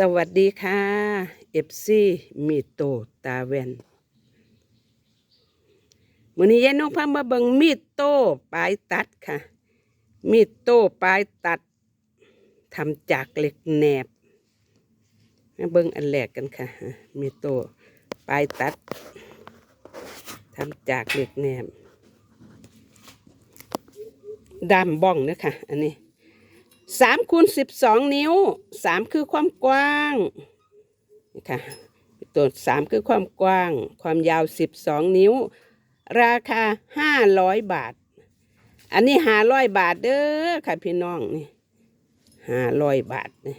สวัสดีค่ะเอฟซีมีโตตาแวนมือนี้ยายน้องพามาเบิ่งมีดโตปลายตัดค่ะ มีดโตปลายตัดทำจากเหล็กแหนบมาเบิ่งอันแรกกันค่ะ มีดโตปลายตัดทำจากเหล็กแหนบดามบ้องนะคะอันนี้ สามคูณสิบสองนิ้วสามคือความกว้างนี่ค่ะตัวสามคือความกว้าง ความยาวสิบสองนิ้ว ราคาห้าร้อยบาท อันนี้ห้าร้อยบาทเด้อค่ะพี่น้องนี่ห้าร้อยบาทนี่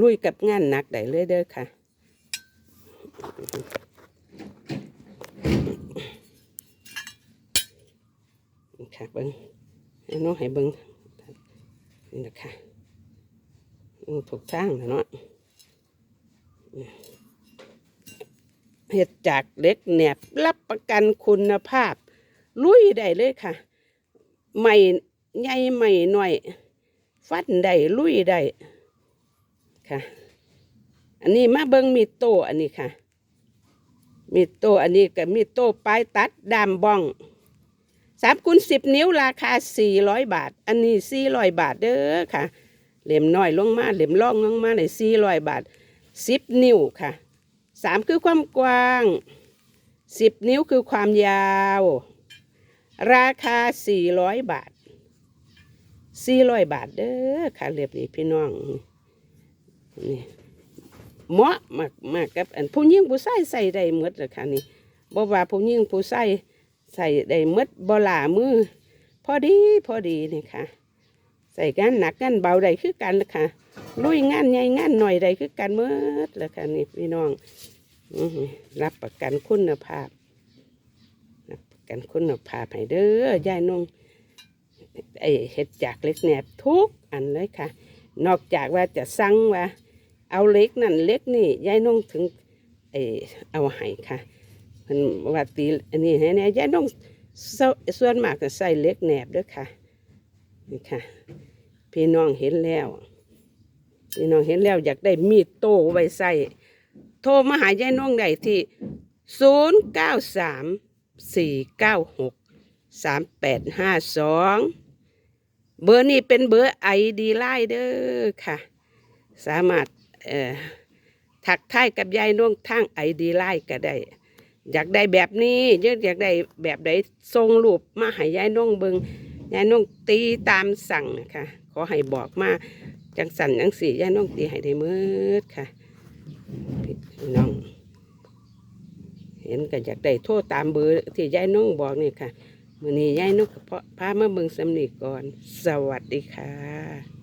ลุยกับงานหนักได้เลยเด้อค่ะนี่ค่ะเบิ้งให้น้องให้เบิ้ง นี่นะคะถูกทางแล้วเนาะอืมเห็ดจากเล็กแหนบรับประกันคุณภาพ ลุยได้เลยค่ะ ใหม่ใหญ่ใหม่หน่อย ฟันได้ลุยได้ค่ะ อันนี้มาเบิงมีโตอันนี้ค่ะ มีโตอันนี้กับมีโตปลายตัดดามบ้อง สามคูณสิบนิ้วราคาสี่ร้อยบาท อันนี้สี่ร้อยบาทเด้อค่ะ เหลี่ยมน้อยลงมาเหลี่ยมล่องลงมาในสี่ร้อยบาทสิบนิ้วค่ะสามคือความกว้างสิบนิ้วคือความยาว ราคาสี่ร้อยบาทสี่ร้อยบาทเด้อค่ะเรียบนี้พี่น้องนี่เหมาะมากมากกับอันผู้หญิงผู้ชายใส่ได้หมดเลยค่ะนี่บ่ว่าผู้หญิงผู้ชาย ใส่ได้มดบลามือ พอดีพอดีนี่ค่ะ ใส่งานหนักงานเบาได้คือกันละค่ะลุยงานใหญ่งานหน่อยได้คือกันหมดละค่ะนี่พี่น้องรับประกันคุณภาพรับประกันคุณภาพให้เด้อยายนงไอเห็ดจากเล็กแหนบทุกอันเลยค่ะ นอกจากว่าจะสั่งว่า เอาเล็กนั่นเล็กนี่ยายนงถึงไอเอาให้ค่ะ มันว่าตีอันนี้ให้แน่ยายน้องส่วนมากจะใส่เล็กแหนบด้วยค่ะนี่ค่ะ พี่น้องเห็นแล้ว พี่น้องเห็นแล้วอยากได้มีดโต้ไว้ใส่โทรมาหายายน้องได้ที่ศูนย์เก้าสามสี่เก้าหกสามแปดห้าสองเบอร์นี้เป็นเบอร์ไอดีไลน์เด้อค่ะ สามารถเอ่อทักทายกับยายน้องทางไอดีไลน์ก็ได้ อยากได้แบบนี้เยอะอยากได้แบบใดทรงรูปมาให้ยายน้องเบิงยายน้องตีตามสั่งนะคะขอให้บอกมาจังสันจังสี่ยายน้องตีให้ได้มืดค่ะพี่น้อง เห็นก็อยากได้โทษตามเบอร์ที่ยายน้องบอกนี่ค่ะมือนี้ยายน้องเพาะพามาเบิงสำนีก่อน สวัสดีค่ะ